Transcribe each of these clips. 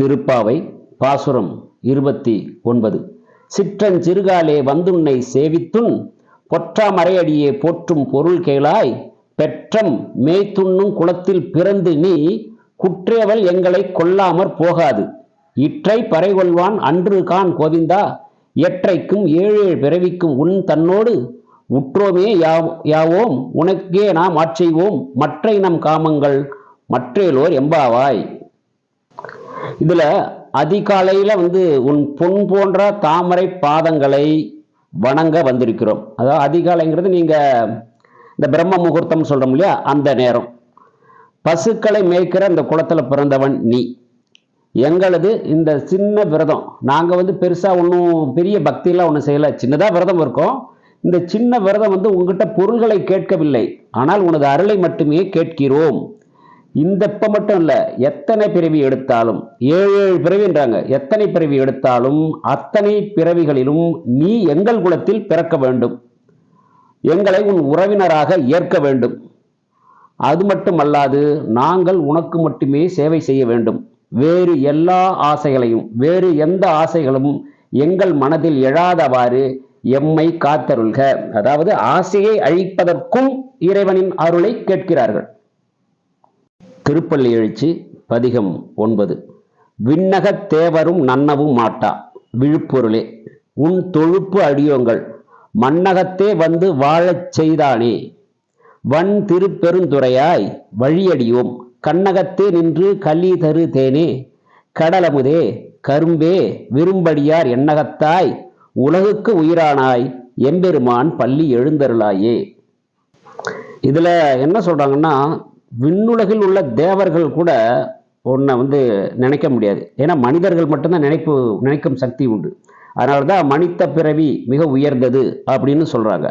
திருப்பாவை பாசுரம் இருபத்தி ஒன்பது. சிற்றஞ்சிறுகாலே வந்துன்னை சேவித்துன் பொற்றாமறையடியே போற்றும் பொருள் கேளாய் பெற்றம் மேய்த்துண்ணும் குளத்தில் பிறந்து நீ குற்றேவல் எங்களை கொல்லாமற் போகாது. இற்றை பறைகொள்வான் அன்று கான் கோவிந்தா எற்றைக்கும் ஏழேழு பிறவிக்கும் உன் தன்னோடு உற்றோமே யாவோம் உனக்கே நாம் ஆட்செய்வோம் மற்றை நம் காமங்கள் மற்றேலோர் எம்பாவாய். இதுல அதிகாலையில வந்து உன் பொன் போன்ற தாமரை பாதங்களை வணங்க வந்திருக்கிறோம். அதாவது அதிகாலைங்கிறது நீங்க இந்த பிரம்ம முகூர்த்தம் சொல்றோம் இல்லையா? அந்த நேரம். பசுக்களை மேய்க்கிற இந்த குளத்துல பிறந்தவன் நீ. எங்களது இந்த சின்ன விரதம். நாங்க வந்து பெருசா ஒன்றும் பெரிய பக்தியெல்லாம் ஒன்றும் செய்யல. சின்னதா விரதம் இருக்கோம். இந்த சின்ன விரதம் வந்து உங்ககிட்ட பொருள்களை கேட்கவில்லை. ஆனால் உனது அருளை மட்டுமே கேட்கிறோம். இந்த இப்போ மட்டும் இல்லை எத்தனை பிறவி எடுத்தாலும் ஏழு ஏழு பிறவின்றாங்க. எத்தனை பிறவி எடுத்தாலும் அத்தனை பிறவிகளிலும் நீ எங்கள் குலத்தில் பிறக்க வேண்டும். எங்களை உன் உறவினராக ஏற்க வேண்டும். அது மட்டுமல்லாது நாங்கள் உனக்கு மட்டுமே சேவை செய்ய வேண்டும். வேறு எல்லா ஆசைகளையும் வேறு எந்த ஆசைகளும் எங்கள் மனதில் எழாதவாறு எம்மை காத்தருள்க. அதாவது ஆசையை அழிப்பதற்கும் இறைவனின் அருளை கேட்கிறார்கள். திருப்பள்ளி எழுச்சி பதிகம் ஒன்பது. விண்ணகத் தேவரும் நன்னவும் மாட்டா விழுப்பொருளே உன் தொழுப்பு அடியோங்கள் மன்னகத்தே வந்து வாழச் செய்தானே. வன் திருப்பெருந்துறையாய் வழியடியோம் கண்ணகத்தே நின்று கலி தரு தேனே. கடலமுதே கரும்பே விரும்படியார் எண்ணகத்தாய் உலகுக்கு உயிரானாய் எம்பெருமான் பள்ளி எழுந்தருளாயே. இதுல என்ன சொல்றாங்கன்னா விண்ணுலகில் உள்ள தேவர்கள் கூட ஒன்றை வந்து நினைக்க முடியாது. ஏன்னா மனிதர்கள் மட்டும்தான் நினைப்பு நினைக்கும் சக்தி உண்டு. அதனால தான் மனித பிறவி மிக உயர்ந்தது அப்படின்னு சொல்கிறாங்க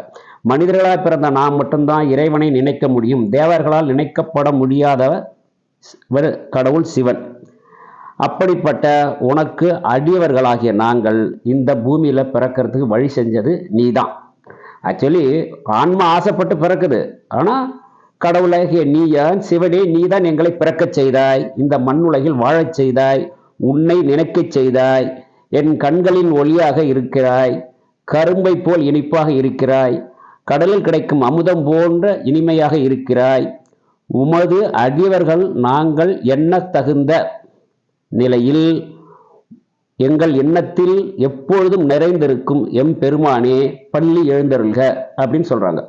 மனிதர்களாக பிறந்த நாம் மட்டும்தான் இறைவனை நினைக்க முடியும். தேவர்களால் நினைக்கப்பட முடியாதவர் கடவுள் சிவன். அப்படிப்பட்ட உனக்கு அடியவர்களாகிய நாங்கள் இந்த பூமியில் பிறக்கிறதுக்கு வழி செஞ்சது நீதான். ஆக்சுவலி ஆன்மா ஆசைப்பட்டு பிறக்குது. ஆனால் கடவுளாகிய நீயான் சிவனே நீதான் எங்களை பிறக்கச் செய்தாய். இந்த மண்ணுலகில் வாழச் செய்தாய். உன்னை நினைக்கச் செய்தாய். என் கண்களின் ஒளியாக இருக்கிறாய். கரும்பை போல் இனிப்பாக இருக்கிறாய். கடலில் கிடைக்கும் அமுதம் போன்ற இனிமையாக இருக்கிறாய். உமது அடியவர்கள் நாங்கள் எண்ணத் தகுந்த நிலையில் எங்கள் எண்ணத்தில் எப்பொழுதும் நிறைந்திருக்கும் எம் பெருமானே பள்ளி எழுந்தருள்க அப்படின்னு சொல்றாங்க.